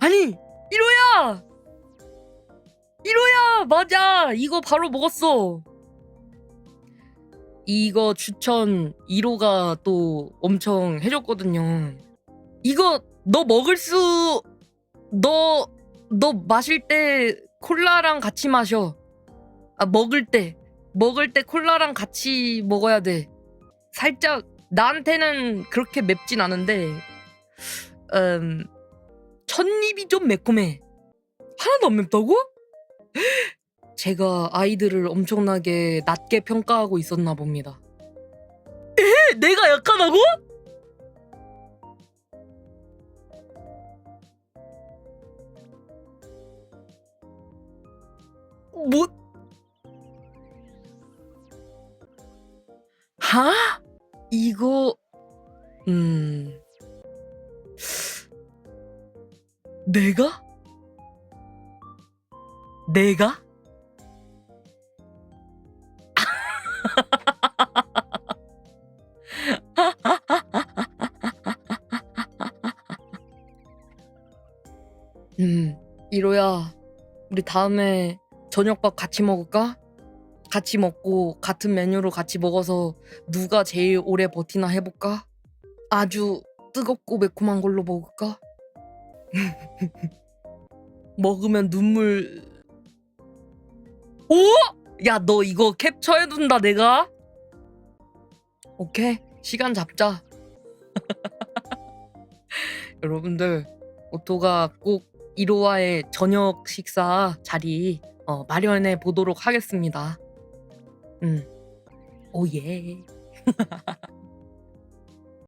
아니 이로야! 이로야 맞아! 이거 바로 먹었어. 이거 추천 1호가 또 엄청 해줬거든요. 이거 너 먹을 수 너 너 마실 때 콜라랑 같이 마셔. 아 먹을 때. 먹을 때 콜라랑 같이 먹어야 돼. 살짝 나한테는 그렇게 맵진 않은데 음 첫입이 좀 매콤해 하나도 안 맵다고? 제가 아이들을 엄청나게 낮게 평가하고 있었나 봅니다 에? 내가 약하다고? 뭐? 하? 이거 음 내가? 내가? 음, 이로야, 우리 다음에 저녁밥 같이 먹을까? 같이 먹고 같은 메뉴로 같이 먹어서 누가 제일 오래 버티나 해볼까? 아주 뜨겁고 매콤한 걸로 먹을까? 먹으면 눈물. 오! 야, 너 이거 캡처해둔다, 내가? 오케이. 시간 잡자. 여러분들, 오토가 꼭 1호와의 저녁 식사 자리 어, 마련해 보도록 하겠습니다. 음. 오, 예.